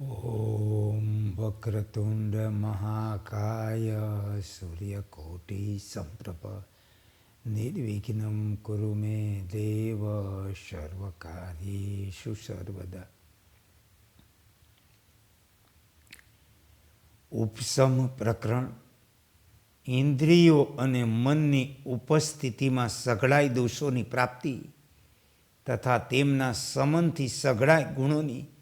ઓમ વક્રતુંડ મહાકાય સૂર્યકોટી સંપ્રભ નિર્વિઘ્નમ કુરુ મે દેવ સર્વકાર્યેષુ સર્વદા ઉપસમ પ્રકરણ ઇન્દ્રિયો અને મનની ઉપસ્થિતિમાં સઘળાઈ દોષોની પ્રાપ્તિ તથા તેમના સમનથી સઘળાઈ ગુણોની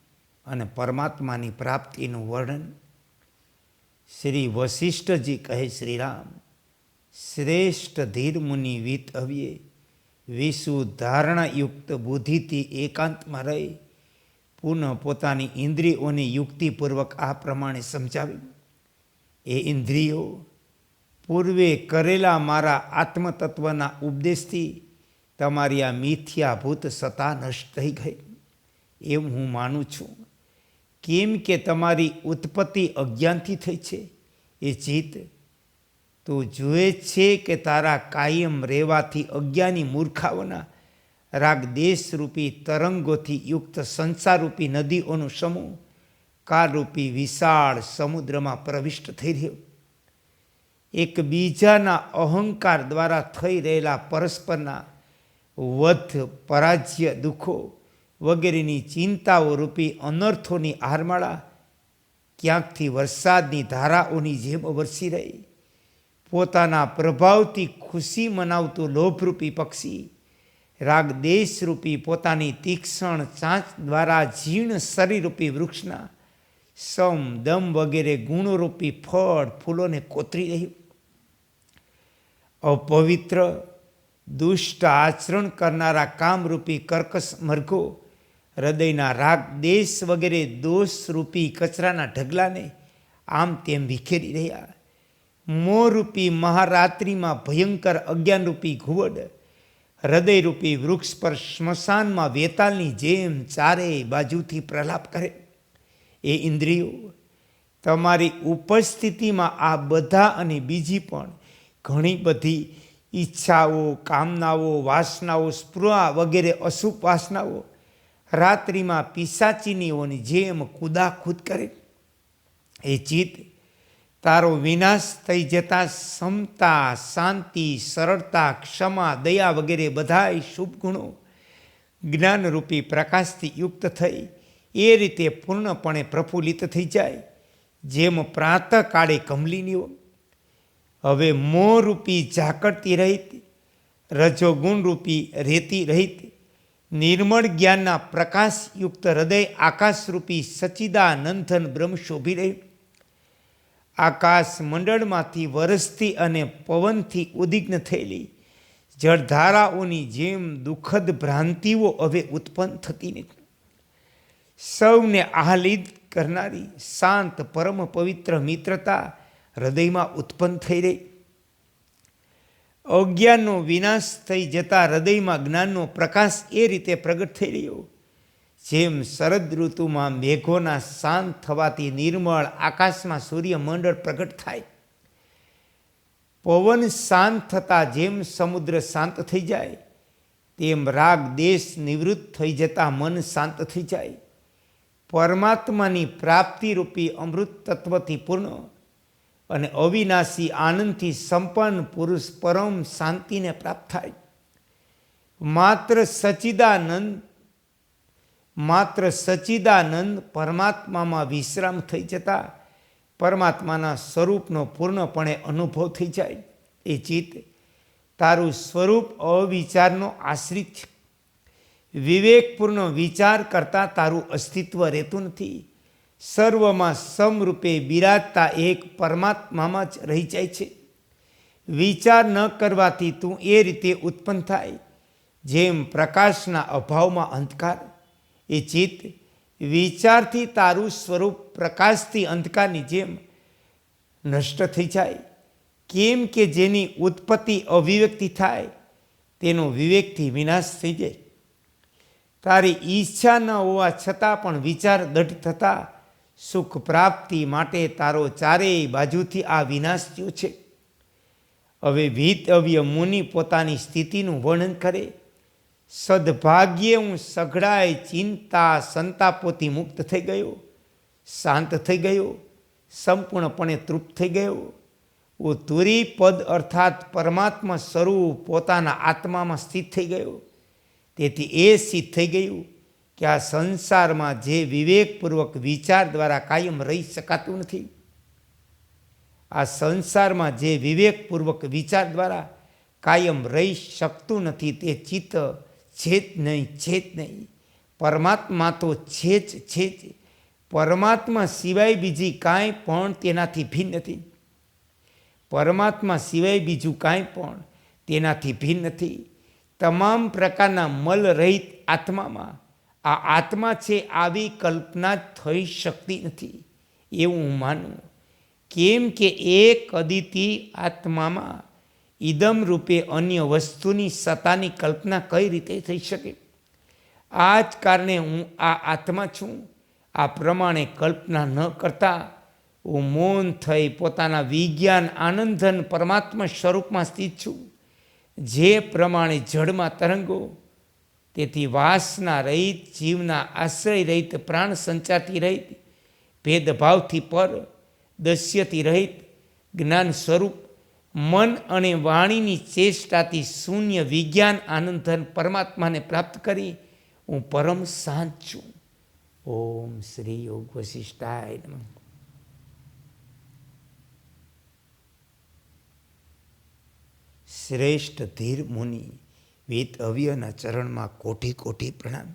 અને પરમાત્માની પ્રાપ્તિનું વર્ણન શ્રી વશિષ્ઠજી કહે શ્રીરામ, શ્રેષ્ઠ ધીર મુનિ વિત હવ્યે વિશુધારણાયુક્ત બુદ્ધિથી એકાંતમાં રહી, પુનઃ પોતાની ઇન્દ્રિયોની યુક્તિપૂર્વક આ પ્રમાણે સમજાવ્યું એ ઇન્દ્રિયો પૂર્વે કરેલા મારા આત્મતત્વના ઉપદેશથી તમારી આ મિથ્યાભૂત સત્તા નષ્ટ થઈ ગઈ. એમ હું માનું છું. કેમ કે તમારી ઉત્પત્તિ અજ્ઞાનથી થઈ છે? એ જીત તું જુએ છે કે તારા કાયમ રહેવાથી અજ્ઞાની મૂર્ખાઓના રાગ દેશરૂપી તરંગોથી યુક્ત સંસારરૂપી નદીઓનો સમૂહ કારરૂપી વિશાળ સમુદ્રમાં પ્રવિષ્ટ થઈ રહ્યો. એકબીજાના અહંકાર દ્વારા થઈ રહેલા પરસ્પરના વધ, પરાજ્ય, દુઃખો વગેરેની ચિંતાઓ રૂપી અનર્થોની હારમાળા ક્યાંકથી વરસાદની ધારાઓની જેમ વરસી રહી. પોતાના પ્રભાવથી ખુશી મનાવતું લોભરૂપી પક્ષી, રાગ દેશરૂપી પોતાની તીક્ષ્ણ ચાંચ દ્વારા જીર્ણ શરીરરૂપી વૃક્ષના સમ દમ વગેરે ગુણોરૂપી ફળ, ફૂલોને કોતરી રહ્યું. અપવિત્ર, દુષ્ટ આચરણ કરનારા કામરૂપી કર્કશ મર્ગો હૃદયના રાગ, દેશ વગેરે દોષરૂપી કચરાના ઢગલાને આમ તેમ વિખેરી રહ્યા. મોરૂપી મહારાત્રિમાં ભયંકર અજ્ઞાનરૂપી ઘુવડ, હૃદયરૂપી વૃક્ષ પર સ્મશાનમાં વેતાલની જેમ ચારેય બાજુથી પ્રલાપ કરે. એ ઇન્દ્રિયો, તમારી ઉપસ્થિતિમાં આ બધા અને બીજી પણ ઘણી બધી ઈચ્છાઓ, કામનાઓ, વાસનાઓ, સ્પૃહા વગેરે અશુભ વાસનાઓ રાત્રિમાં પિસાચીનીઓની જેમ કુદાકૂદ કરે. એ ચિત્ત તારો વિનાશ થઈ જતાં સમતા, શાંતિ, સરળતા, ક્ષમા, દયા વગેરે બધાય શુભ ગુણો જ્ઞાનરૂપી પ્રકાશથી યુક્ત થઈ. એ રીતે પૂર્ણપણે પ્રફુલ્લિત થઈ જાય. જેમ પ્રાતઃકાળે કમલીનીઓ. હવે મોહરૂપી ઝાકળતી રહિત રજોગુણરૂપી રેતી રહિત નિર્મળ જ્ઞાનના પ્રકાશયુક્ત હૃદય આકાશરૂપી સચિદાનંદન બ્રહ્મ શોભી રહ્યું આકાશ મંડળમાંથી વરસથી અને પવનથી ઉદ્વિગ્ન થયેલી જળધારાઓની જેમ દુઃખદ ભ્રાંતિઓ હવે ઉત્પન્ન થતી નથી. સૌને આહલિત કરનારી શાંત પરમ પવિત્ર મિત્રતા હૃદયમાં ઉત્પન્ન થઈ રહી. અજ્ઞાનનો વિનાશ થઈ જતા હૃદયમાં જ્ઞાનનો પ્રકાશ એ રીતે પ્રગટ થઈ રહ્યો. જેમ શરદ ઋતુમાં મેઘોના શાંત થવાથી નિર્મળ આકાશમાં સૂર્યમંડળ પ્રગટ થાય. પવન શાંત થતાં જેમ સમુદ્ર શાંત થઈ જાય, તેમ રાગ દેશ નિવૃત્ત થઈ જતાં મન શાંત થઈ જાય. પરમાત્માની પ્રાપ્તિરૂપી અમૃત તત્વથી પૂર્ણ અને અવિનાશી આનંદથી સંપન્ન પુરુષ પરમ શાંતિને પ્રાપ્ત થાય. માત્ર સચિદાનંદ માત્ર સચિદાનંદ પરમાત્મામાં વિશ્રામ થઈ જતા પરમાત્માના સ્વરૂપનો પૂર્ણપણે અનુભવ થઈ જાય. એ ચિત્ત તારું સ્વરૂપ અવિચારનો આશ્રિત છે. વિવેકપૂર્ણ વિચાર કરતાં તારું અસ્તિત્વ રહેતું નથી. સર્વમાં સમરૂપે બિરાજતા એક પરમાત્મામાં જ રહી જાય છે. વિચાર ન કરવાથી તું એ રીતે ઉત્પન્ન થાય. જેમ પ્રકાશના અભાવમાં અંધકાર, એ ચિત્ત વિચારથી તારું સ્વરૂપ પ્રકાશથી અંધકારની જેમ નષ્ટ થઈ જાય. કેમ કે જેની ઉત્પત્તિ અવિવ્યક્તિ થાય, તેનો વિવેકથી વિનાશ થઈ જાય. તારી ઈચ્છા ન હોવા છતાં પણ વિચાર દઢ થતા સુખ પ્રાપ્તિ માટે તારો ચારેય બાજુથી આ વિનાશ થયો છે. હવે વિતવ્ય મુનિ પોતાની સ્થિતિનું વર્ણન કરે. સદભાગ્યે હું સઘળાય ચિંતા સંતાપોથી મુક્ત થઈ ગયો, શાંત થઈ ગયો, સંપૂર્ણપણે તૃપ્ત થઈ ગયો. ઓ તુરી પદ અર્થાત પરમાત્મા સ્વરૂપ પોતાના આત્મામાં સ્થિત થઈ ગયો. તેથી એ સ્થિત થઈ ગયું. કે આ સંસારમાં જે વિવેકપૂર્વક વિચાર દ્વારા કાયમ રહી શકાતું નથી. આ સંસારમાં જે વિવેકપૂર્વક વિચાર દ્વારા કાયમ રહી શકતું નથી તે ચિત્ત છે જ નહીં, છે જ નહીં. પરમાત્મા તો છે જ છે જ. પરમાત્મા સિવાય બીજી કાંઈ પણ તેનાથી ભિન્ન નથી. પરમાત્મા સિવાય બીજું કાંઈ પણ તેનાથી ભિન્ન નથી. તમામ પ્રકારના મલ રહિત આત્મામાં આ આત્મા છે આવી કલ્પના થઈ શકતી નથી, એવું હું માનું. કેમ કે એ કદીથી આત્મામાં ઇદમ રૂપે અન્ય વસ્તુની સત્તાની કલ્પના કઈ રીતે થઈ શકે? આ જ કારણે હું આ આત્મા છું. આ પ્રમાણે કલ્પના ન કરતા હું મૌન થઈ પોતાના વિજ્ઞાન આનંદન પરમાત્મા સ્વરૂપમાં સ્થિત છું. જે પ્રમાણે જળમાં તરંગો તેથી વાસના રહિત, જીવના આશ્રય રહિત, પ્રાણ સંચારથી રહિત, ભેદભાવથી પર, દસ્યથી રહિત, જ્ઞાન સ્વરૂપ, મન અને વાણીની ચેષ્ટાથી શૂન્ય વિજ્ઞાન આનંદન પરમાત્માને પ્રાપ્ત કરી, હું પરમ શાંત છું. ઓમ શ્રી યોગ વશિષ્ઠાય નમઃ. શ્રેષ્ઠ ધીર મુનિ વેદ અવ્યના ચરણમાં કોટી કોટી પ્રણામ.